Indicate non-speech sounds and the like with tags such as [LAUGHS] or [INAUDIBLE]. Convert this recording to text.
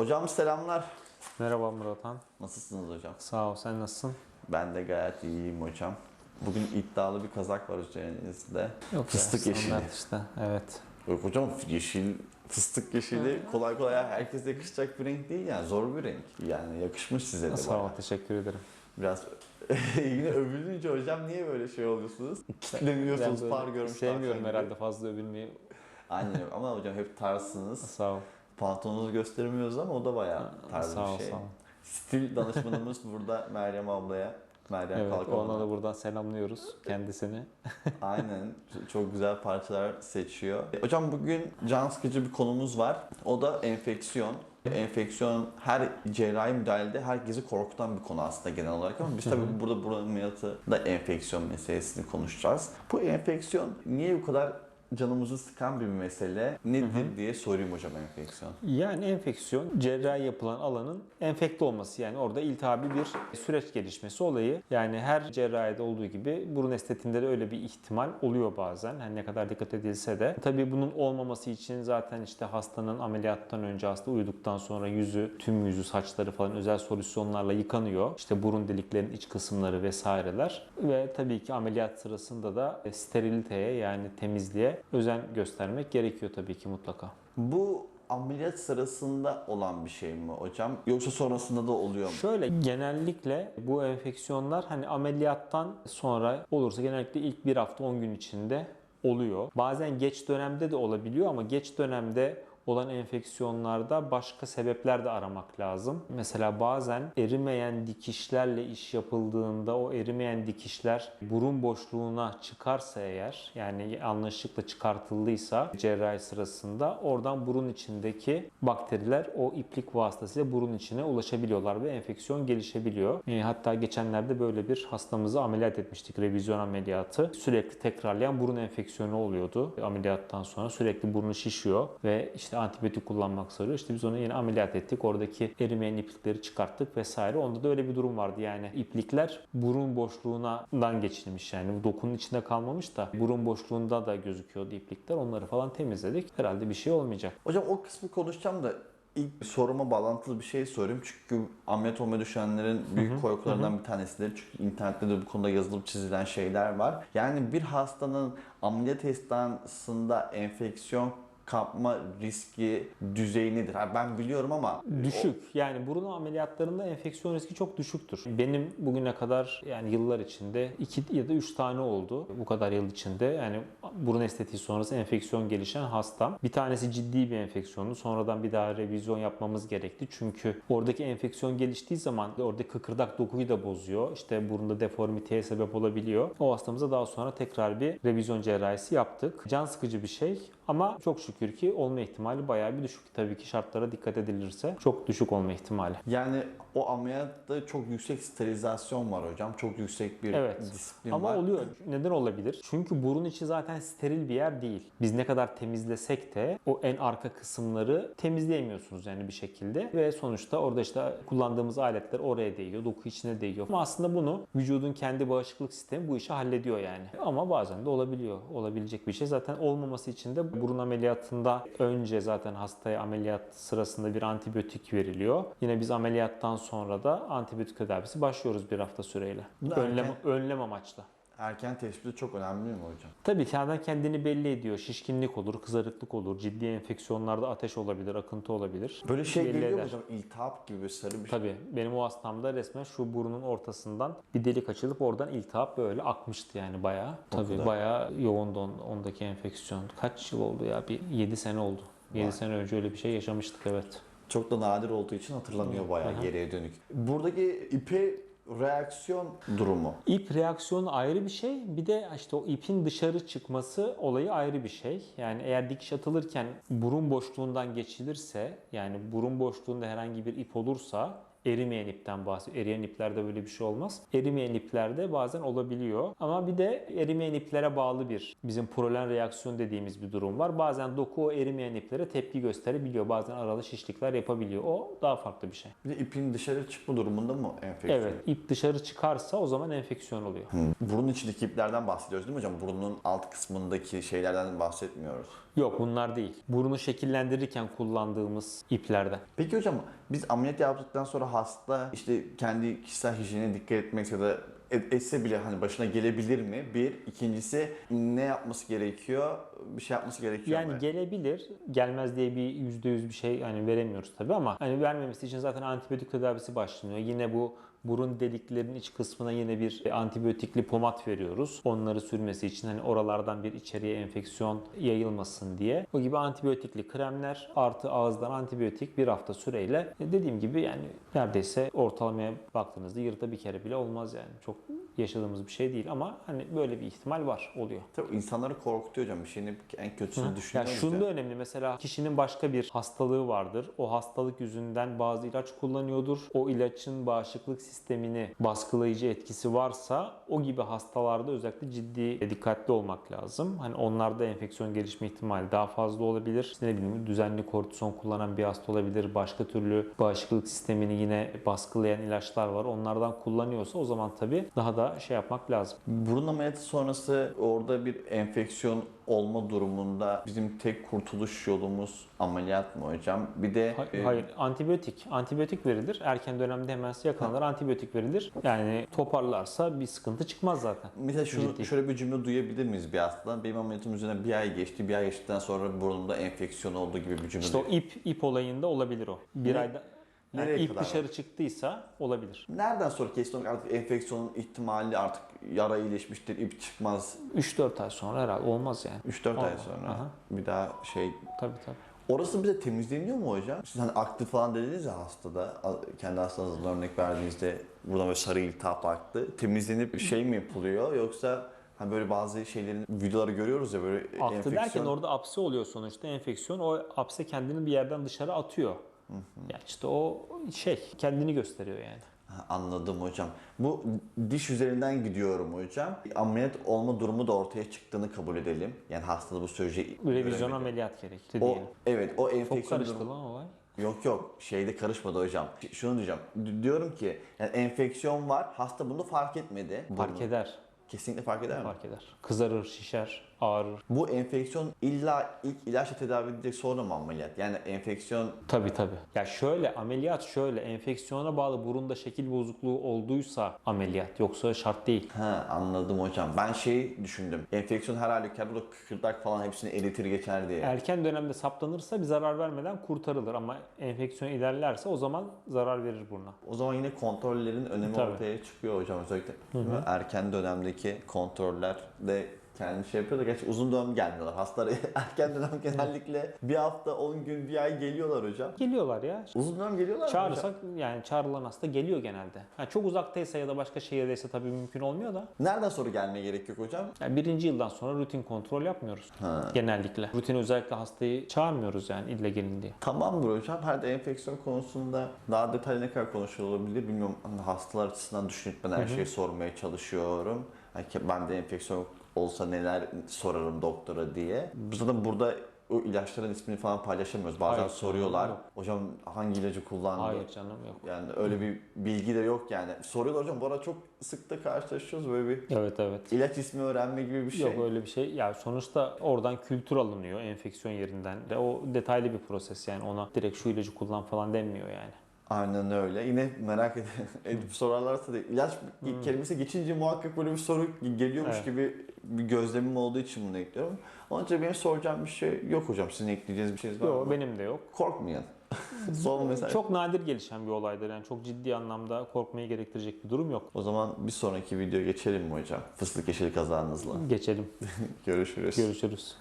Hocam selamlar. Merhaba Murathan. Nasılsınız hocam? Sağ ol. Sen nasılsın? Ben de gayet iyiyim hocam. Bugün iddialı bir kazak var üzerinizde. Yok Fıstık ya, yeşili. işte. Evet. Yok hocam yeşil, fıstık yeşili kolay kolay herkese yakışacak bir renk değil yani zor bir renk. Yani yakışmış size de Sağ ol. bayağı. Teşekkür ederim. Biraz [LAUGHS] yine övülünce hocam niye böyle şey oluyorsunuz? Kitleniyorsunuz, Ben par böyle görmüş. Sevmiyorum herhalde fazla övülmeyi. Aynen ama hocam hep tarzsınız. Sağ ol. Pantolonunuzu göstermiyoruz ama o da bayağı tarz sağ ol, bir şey. sağ ol. Stil danışmanımız burada Meryem ablaya. Meryem Evet, Kalkanoğlu'na. ona da buradan selamlıyoruz kendisini. [LAUGHS] Aynen. Çok güzel parçalar seçiyor. E, Hocam bugün can sıkıcı bir konumuz var. O da enfeksiyon. Enfeksiyon her cerrahi müdahalede herkesi korkutan bir konu aslında genel olarak ama biz tabii burada buranın ameliyatı da enfeksiyon meselesini konuşacağız. Bu enfeksiyon niye bu kadar canımızı sıkan bir mesele nedir diye sorayım hocam enfeksiyon. Yani enfeksiyon cerrahi yapılan alanın enfekte olması yani orada iltihabi bir süreç gelişmesi olayı. Yani her cerrahide olduğu gibi burun estetiğinde de öyle bir ihtimal oluyor bazen. Hani ne kadar dikkat edilse de. Tabii bunun olmaması için zaten işte hastanın ameliyattan önce hasta uyuduktan sonra yüzü, tüm yüzü, saçları falan özel solüsyonlarla yıkanıyor. İşte burun deliklerinin iç kısımları vesaireler. Ve tabii ki ameliyat sırasında da steriliteye yani temizliğe özen göstermek gerekiyor tabii ki mutlaka. Bu ameliyat sırasında olan bir şey mi hocam? Yoksa sonrasında da oluyor mu? Şöyle genellikle bu enfeksiyonlar hani ameliyattan sonra olursa genellikle ilk bir hafta 10 gün içinde oluyor. Bazen geç dönemde de olabiliyor ama geç dönemde olan enfeksiyonlarda başka sebepler de aramak lazım. Mesela bazen erimeyen dikişlerle iş yapıldığında o erimeyen dikişler burun boşluğuna çıkarsa eğer yani yanlışlıkla çıkartıldıysa cerrahi sırasında oradan burun içindeki bakteriler o iplik vasıtasıyla burun içine ulaşabiliyorlar ve enfeksiyon gelişebiliyor. E, hatta geçenlerde böyle bir hastamızı ameliyat etmiştik. Revizyon ameliyatı. Sürekli tekrarlayan burun enfeksiyonu oluyordu. Ameliyattan sonra sürekli burnu şişiyor ve işte antibiyotik kullanmak soruyor. İşte biz onu yine ameliyat ettik. Oradaki erimeyen iplikleri çıkarttık vesaire. Onda da öyle bir durum vardı. Yani iplikler burun boşluğundan geçilmiş yani. Dokunun içinde kalmamış da burun boşluğunda da gözüküyordu iplikler. Onları falan temizledik. Herhalde bir şey olmayacak. Hocam o kısmı konuşacağım da ilk soruma bağlantılı bir şey sorayım. Çünkü ameliyat olmaya düşenlerin büyük korkularından bir tanesidir. Çünkü internette de bu konuda yazılıp çizilen şeyler var. Yani bir hastanın ameliyat esnasında enfeksiyon kapma riski düzeyi nedir? Ha, ben biliyorum ama Düşük. Yani burun ameliyatlarında enfeksiyon riski çok düşüktür. Benim bugüne kadar yani yıllar içinde 2 ya da 3 tane oldu. Bu kadar yıl içinde yani burun estetiği sonrası enfeksiyon gelişen hastam. Bir tanesi ciddi bir enfeksiyondu. Sonradan bir daha revizyon yapmamız gerekti. Çünkü oradaki enfeksiyon geliştiği zaman oradaki kıkırdak dokuyu da bozuyor. İşte burunda deformiteye sebep olabiliyor. O hastamıza daha sonra tekrar bir revizyon cerrahisi yaptık. Can sıkıcı bir şey ama çok şükür ki olma ihtimali bayağı bir düşük. Tabii ki şartlara dikkat edilirse çok düşük olma ihtimali. yani o ameliyatta çok yüksek sterilizasyon var hocam. Çok yüksek bir Evet. disiplin Ama var. oluyor. Neden olabilir? Çünkü burun içi zaten steril bir yer değil. Biz ne kadar temizlesek de o en arka kısımları temizleyemiyorsunuz yani bir şekilde. Ve sonuçta orada işte kullandığımız aletler oraya değiyor, doku içine değiyor. Ama aslında bunu vücudun kendi bağışıklık sistemi bu işi hallediyor yani. Ama bazen de olabiliyor. Olabilecek bir şey. Zaten olmaması için de burun ameliyatında önce zaten hastaya ameliyat sırasında bir antibiyotik veriliyor. Yine biz ameliyattan sonra da antibiyotik tedavisi başlıyoruz bir hafta süreyle. Önlem, önlem amaçlı. Erken tespiti çok önemli mi hocam? Tabii ki adam kendini belli ediyor. Şişkinlik olur, kızarıklık olur, ciddi enfeksiyonlarda ateş olabilir, akıntı olabilir. Böyle şey Belli geliyor mu hocam? İltihap gibi sarı bir şey. Tabii benim o hastamda resmen şu burnun ortasından bir delik açılıp oradan iltihap böyle akmıştı yani bayağı. Tabii kadar. bayağı yoğundu on- ondaki enfeksiyon. Kaç yıl oldu ya? Bir 7 sene oldu. 7 Vay. sene önce öyle bir şey yaşamıştık evet. Çok da nadir olduğu için hatırlamıyor bayağı Aha. geriye dönük. Buradaki ipe reaksiyon durumu. İp reaksiyonu ayrı bir şey. Bir de işte o ipin dışarı çıkması olayı ayrı bir şey. Yani eğer dikiş atılırken burun boşluğundan geçilirse yani burun boşluğunda herhangi bir ip olursa Erimeyen ipten bahsediyor. Eriyen iplerde böyle bir şey olmaz. Erimeyen iplerde bazen olabiliyor. Ama bir de erimeyen iplere bağlı bir bizim prolen reaksiyon dediğimiz bir durum var. Bazen doku o erimeyen iplere tepki gösterebiliyor. Bazen aralı şişlikler yapabiliyor. O daha farklı bir şey. Bir de ipin dışarı çıkma durumunda mı enfeksiyon? Evet, ip dışarı çıkarsa o zaman enfeksiyon oluyor. Hı. Burun içindeki iplerden bahsediyoruz değil mi hocam? Burunun alt kısmındaki şeylerden bahsetmiyoruz. Yok bunlar değil. Burunu şekillendirirken kullandığımız iplerden. Peki hocam biz ameliyat yaptıktan sonra hasta işte kendi kişisel hijyenine dikkat etmek ya da et- etse bile hani başına gelebilir mi? Bir. ikincisi ne yapması gerekiyor? Bir şey yapması gerekiyor Yani mu? gelebilir. Gelmez diye bir %100 bir şey hani veremiyoruz tabii ama hani vermemesi için zaten antibiyotik tedavisi başlanıyor. Yine bu burun deliklerinin iç kısmına yine bir antibiyotikli pomat veriyoruz. Onları sürmesi için hani oralardan bir içeriye enfeksiyon yayılmasın diye. O gibi antibiyotikli kremler artı ağızdan antibiyotik bir hafta süreyle e, dediğim gibi yani neredeyse ortalamaya baktığınızda yılda bir kere bile olmaz yani. Çok yaşadığımız bir şey değil ama hani böyle bir ihtimal var oluyor. Tabii insanları korkutuyor hocam. Bir şeyin en kötüsünü Ya düşünüyoruz şunda ya. önemli mesela kişinin başka bir hastalığı vardır. O hastalık yüzünden bazı ilaç kullanıyordur. O ilacın bağışıklık sistemini baskılayıcı etkisi varsa o gibi hastalarda özellikle ciddi dikkatli olmak lazım. Hani onlarda enfeksiyon gelişme ihtimali daha fazla olabilir. İşte ne bileyim düzenli kortizon kullanan bir hasta olabilir. Başka türlü bağışıklık sistemini yine baskılayan ilaçlar var. Onlardan kullanıyorsa o zaman tabii daha da şey yapmak lazım. Burun ameliyatı sonrası orada bir enfeksiyon olma durumunda bizim tek kurtuluş yolumuz ameliyat mı hocam? Bir de Ha- e, Hayır, antibiyotik. Antibiyotik verilir. Erken dönemde hemen yakalanır antibiyotik verilir. Yani toparlarsa bir sıkıntı çıkmaz zaten. Mesela şunu, Ciddi. şöyle bir cümle duyabilir miyiz bir hastadan? Benim ameliyatım üzerine bir ay geçti. Bir ay geçtikten sonra burnumda enfeksiyon oldu gibi bir cümle. İşte o ip ip olayında olabilir o. Bir Ne- ayda yani nereye ip kadar? dışarı çıktıysa olabilir. Nereden sonra olarak artık enfeksiyonun ihtimali artık yara iyileşmiştir, ip çıkmaz. 3-4 ay sonra herhalde olmaz yani. 3-4 ay sonra aha. bir daha şey... Tabii tabii. Orası bize temizleniyor mu hocam? Siz hani aktif falan dediniz ya hastada, kendi hastanızdan örnek verdiğinizde buradan böyle sarı iltihap aktı. Temizlenip şey mi yapılıyor yoksa hani böyle bazı şeylerin videoları görüyoruz ya böyle Aktı enfeksiyon... derken orada apse oluyor sonuçta enfeksiyon. O apse kendini bir yerden dışarı atıyor. Yani işte o şey kendini gösteriyor yani. Anladım hocam. Bu diş üzerinden gidiyorum hocam. Ameliyat olma durumu da ortaya çıktığını kabul edelim. Yani hastada bu süreci Revizyon ameliyat gerekti O, diyelim. evet o Çok enfeksiyon karıştı durumu. lan olay. Yok yok şeyde karışmadı hocam. Şunu diyeceğim. D- diyorum ki yani enfeksiyon var. Hasta bunu fark etmedi. Fark Bunu. eder. Kesinlikle fark eder mi? Fark eder. Kızarır, şişer, ağrır. Bu enfeksiyon illa ilk ilaçla tedavi edilecek sonra mı ameliyat? Yani enfeksiyon Tabii tabii. Ya şöyle ameliyat şöyle enfeksiyona bağlı burunda şekil bozukluğu olduysa ameliyat yoksa şart değil. Ha anladım hocam. Ben şey düşündüm. Enfeksiyon her halükarda burada kıkırdak falan hepsini eritir geçer diye. Erken dönemde saptanırsa bir zarar vermeden kurtarılır ama enfeksiyon ilerlerse o zaman zarar verir buruna. O zaman yine kontrollerin önemi Tabii. ortaya çıkıyor hocam özellikle. Değil mi? Erken dönemdeki kontroller de kendi şey yapıyor da gerçi uzun dönem gelmiyorlar. Hastalar [LAUGHS] erken dönem genellikle bir hafta 10 gün bir ay geliyorlar hocam. Geliyorlar ya. Uzun dönem geliyorlar mı hocam? Çağırırsak yani çağrılan hasta geliyor genelde. Ha, çok uzaktaysa ya da başka şehirdeyse tabii mümkün olmuyor da. Nereden sonra gelmeye gerek yok hocam? Yani birinci yıldan sonra rutin kontrol yapmıyoruz. Ha. Genellikle. Rutin özellikle hastayı çağırmıyoruz yani ille gelin diye. Tamamdır hocam. Her de enfeksiyon konusunda daha detaylı ne kadar konuşulabilir bilmiyorum. Hani hastalar açısından düşünüp ben her şeyi sormaya çalışıyorum. Hani ben de enfeksiyon olsa neler sorarım doktora diye. Zaten burada o ilaçların ismini falan paylaşamıyoruz. Bazen Hayır, soruyorlar. yok. Hocam hangi ilacı kullandı? Hayır canım yok. Yani öyle bir bilgi de yok yani. Soruyorlar hocam bu arada çok sık da karşılaşıyoruz böyle bir Evet evet. ilaç ismi öğrenme gibi bir şey. Yok öyle bir şey. Ya sonuçta oradan kültür alınıyor enfeksiyon yerinden. De o detaylı bir proses yani ona direkt şu ilacı kullan falan denmiyor yani. Aynen öyle. Yine merak ed- [LAUGHS] edip sorarlarsa da ilaç kelimesi geçince muhakkak böyle bir soru geliyormuş Evet. gibi bir gözlemim olduğu için bunu ekliyorum. Onun için benim soracağım bir şey yok hocam. Sizin ekleyeceğiniz bir şeyiniz var Yok mı? benim de yok. Korkmayın. [LAUGHS] Son mesaj. Çok nadir gelişen bir olaydır yani çok ciddi anlamda korkmayı gerektirecek bir durum yok. O zaman bir sonraki video geçelim mi hocam? Fıstık yeşili kazanınızla. Geçelim. [LAUGHS] Görüşürüz. Görüşürüz.